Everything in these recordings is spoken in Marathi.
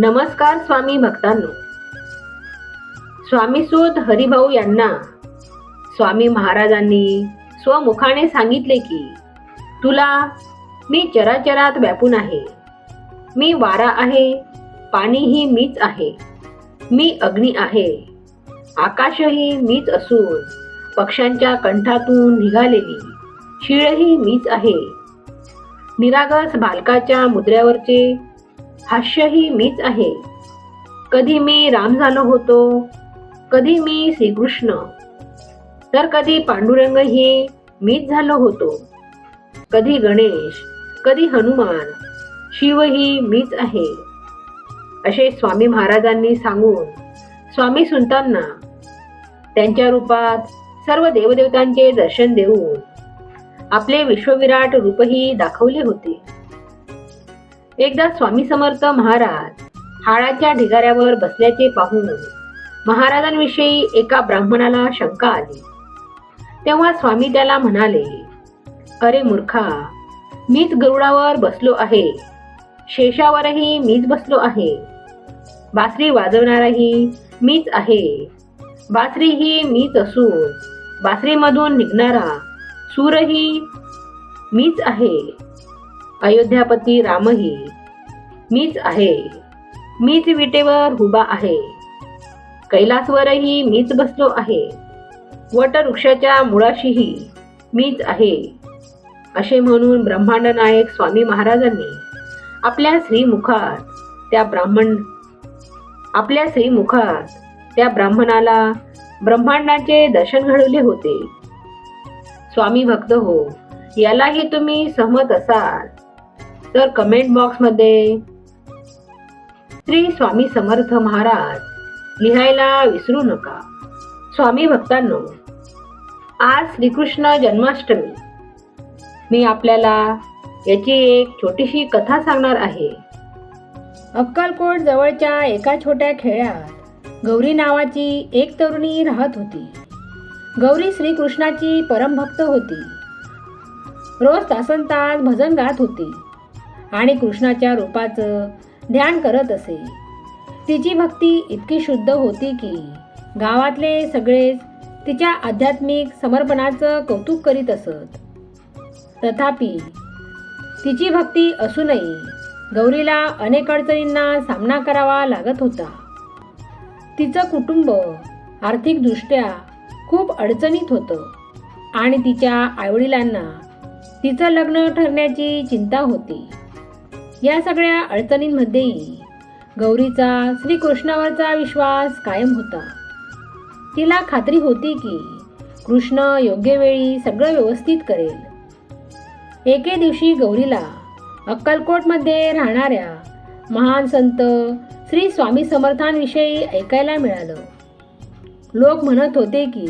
नमस्कार स्वामी भक्तांनो. स्वामी सुत हरिभाऊ यांना स्वामी महाराजांनी स्वमुखाने सांगितले की तुला मी चराचरात व्यापून आहे. मी वारा आहे पाणीही मीच आहे. मी अग्नी आहे आकाशही मीच असून पक्ष्यांच्या कंठातून निघालेली शिळही मीच आहे. निरागस बालकाच्या मुद्र्यावरचे हास्यही मीच आहे. कधी मी राम झालो होतो कधी मी श्रीकृष्ण तर कधी पांडुरंगही मीच झालो होतो. कधी गणेश कधी हनुमान शिवही मीच आहे. असे स्वामी महाराजांनी सांगून स्वामी सुनतांना त्यांच्या रूपात सर्व देवदेवतांचे दर्शन देऊन आपले विश्वविराट रूपही दाखवले होते. एकदा स्वामी समर्थ महाराज हाडाच्या ढिगाऱ्यावर बसल्याचे पाहून महाराजांविषयी एका ब्राह्मणाला शंका आली. तेव्हा स्वामी त्याला म्हणाले अरे मूर्खा मीच गरुडावर बसलो आहे. शेषावरही मीच बसलो आहे. बासरी वाजवणाराही मीच आहे. बासरी ही मीच असून बासरीमधून निघणारा सूरही मीच आहे. अयोध्यापती रामही मीच आहे मीच विटेवर उभा आहे कैलासवरही मीच बसलो आहे वटवृक्षाच्या मुळाशीही मीच आहे असे म्हणून ब्रह्मांड नायक स्वामी महाराजांनी आपल्या श्रीमुखात त्या ब्राह्मण आपल्या श्रीमुखात त्या ब्राह्मणाला ब्रह्मांडाचे दर्शन घडवले होते. स्वामी भक्त हो यालाही तुम्ही सहमत असाल. तर कमेंट बॉक्समध्ये श्री स्वामी समर्थ महाराज लिहायला विसरू नका. स्वामी भक्तांनो आज श्रीकृष्ण जन्माष्टमी. मी आपल्याला याची एक छोटीशी कथा सांगणार आहे. अक्कलकोट जवळच्या एका छोट्या खेळ्यात गौरी नावाची एक तरुणी राहत होती. गौरी श्रीकृष्णाची परमभक्त होती. रोज तासन तास भजन गात होती. आणि कृष्णाच्या रूपाचं ध्यान करत असे. तिची भक्ती इतकी शुद्ध होती की गावातले सगळेच तिच्या आध्यात्मिक समर्पणाचं कौतुक करीत असत. तथापि तिची भक्ती असूनही गौरीला अनेक अडचणींना सामना करावा लागत होता. तिचं कुटुंब आर्थिकदृष्ट्या खूप अडचणीत होतं आणि तिच्या आईवडिलांना तिचं लग्न ठरण्याची चिंता होती. या सगळ्या अडचणींमध्येही गौरीचा श्रीकृष्णावरचा विश्वास कायम होता. तिला खात्री होती की कृष्ण योग्य वेळी सगळं व्यवस्थित करेल. एके दिवशी गौरीला अक्कलकोटमध्ये राहणाऱ्या महान संत श्री स्वामी समर्थांविषयी ऐकायला मिळालं. लोक म्हणत होते की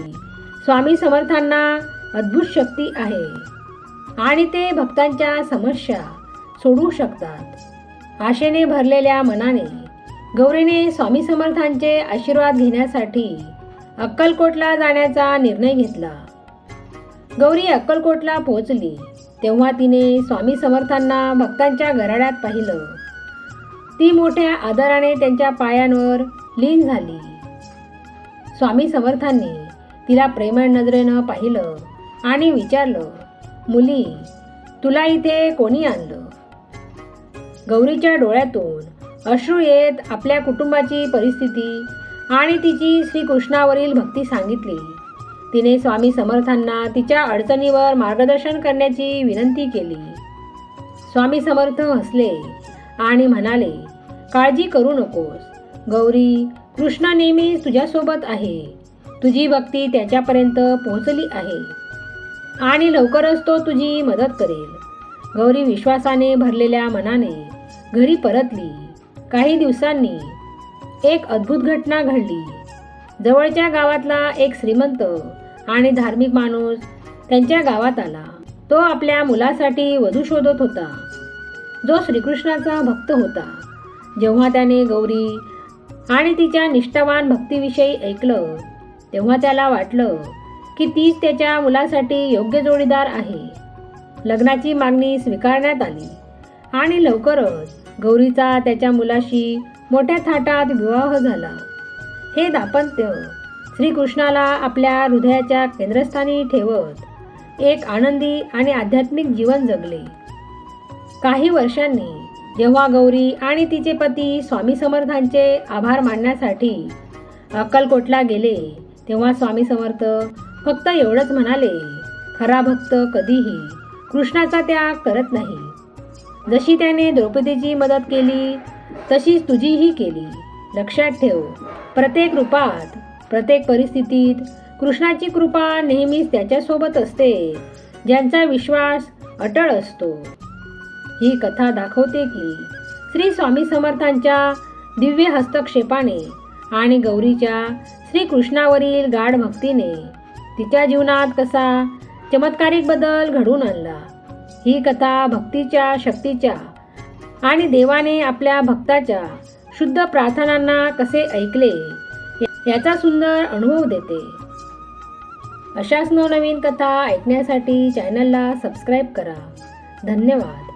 स्वामी समर्थांना अद्भुत शक्ती आहे आणि ते भक्तांच्या समस्या सोडू शकतात. आशेने भरलेल्या मनाने गौरीने स्वामी समर्थांचे आशीर्वाद घेण्यासाठी अक्कलकोटला जाण्याचा निर्णय घेतला. गौरी अक्कलकोटला पोहोचली तेव्हा तिने स्वामी समर्थांना भक्तांच्या घराड्यात पाहिलं. ती मोठ्या आदराने त्यांच्या पायांवर लीन झाली. स्वामी समर्थांनी तिला प्रेमळ नजरेनं पाहिलं आणि विचारलं मुली तुला इथे कोणी आणलं? गौरीच्या डोळ्यातून अश्रू येत आपल्या कुटुंबाची परिस्थिती आणि तिची श्रीकृष्णावरील भक्ती सांगितली. तिने स्वामी समर्थांना तिच्या अडचणीवर मार्गदर्शन करण्याची विनंती केली. स्वामी समर्थ हसले आणि म्हणाले काळजी करू नकोस. गौरी कृष्ण नेहमी तुझ्यासोबत आहे. तुझी भक्ती त्याच्यापर्यंत पोहोचली आहे आणि लवकरच तो तुझी मदत करेल. गौरी विश्वासाने भरलेल्या मनाने घरी परतली. काही दिवसांनी एक अद्भुत घटना घडली. जवळच्या गावातला एक श्रीमंत आणि धार्मिक माणूस त्यांच्या गावात आला. तो आपल्या मुलासाठी वधू शोधत होता. जो श्रीकृष्णाचा भक्त होता. जेव्हा त्याने गौरी आणि तिच्या निष्ठावान भक्तीविषयी ऐकलं तेव्हा त्याला वाटलं की तीच त्याच्या मुलासाठी योग्य जोडीदार आहे. लग्नाची मागणी स्वीकारण्यात आली. आणि लवकरच गौरीचा त्याच्या मुलाशी मोठ्या थाटात विवाह झाला. हे दाम्पत्य श्रीकृष्णाला आपल्या हृदयाच्या केंद्रस्थानी ठेवत एक आनंदी आणि आध्यात्मिक जीवन जगले. काही वर्षांनी जेव्हा गौरी आणि तिचे पती स्वामी समर्थांचे आभार मानण्यासाठी अक्कलकोटला गेले तेव्हा स्वामी समर्थ फक्त एवढंच म्हणाले खरा भक्त कधीही कृष्णाचा त्याग करत नाही. जशी त्याने द्रौपदीची मदत केली तशीच तुझीही केली. लक्षात ठेव प्रत्येक रूपात प्रत्येक परिस्थितीत कृष्णाची कृपा नेहमीच त्याच्यासोबत असते ज्यांचा विश्वास अटळ असतो. ही कथा दाखवते की श्री स्वामी समर्थांच्या दिव्य हस्तक्षेपाने आणि गौरीच्या श्रीकृष्णावरील गाढ भक्तीने तिच्या जीवनात कसा चमत्कारिक बदल घडून आणला. ही कथा भक्तीच्या शक्तीच्या आणि देवाने आपल्या भक्ताच्या शुद्ध प्रार्थनांना कसे ऐकले याचा सुंदर अनुभव देते. अशाच नवनवीन कथा ऐकण्यासाठी चॅनलला सबस्क्राईब करा. धन्यवाद.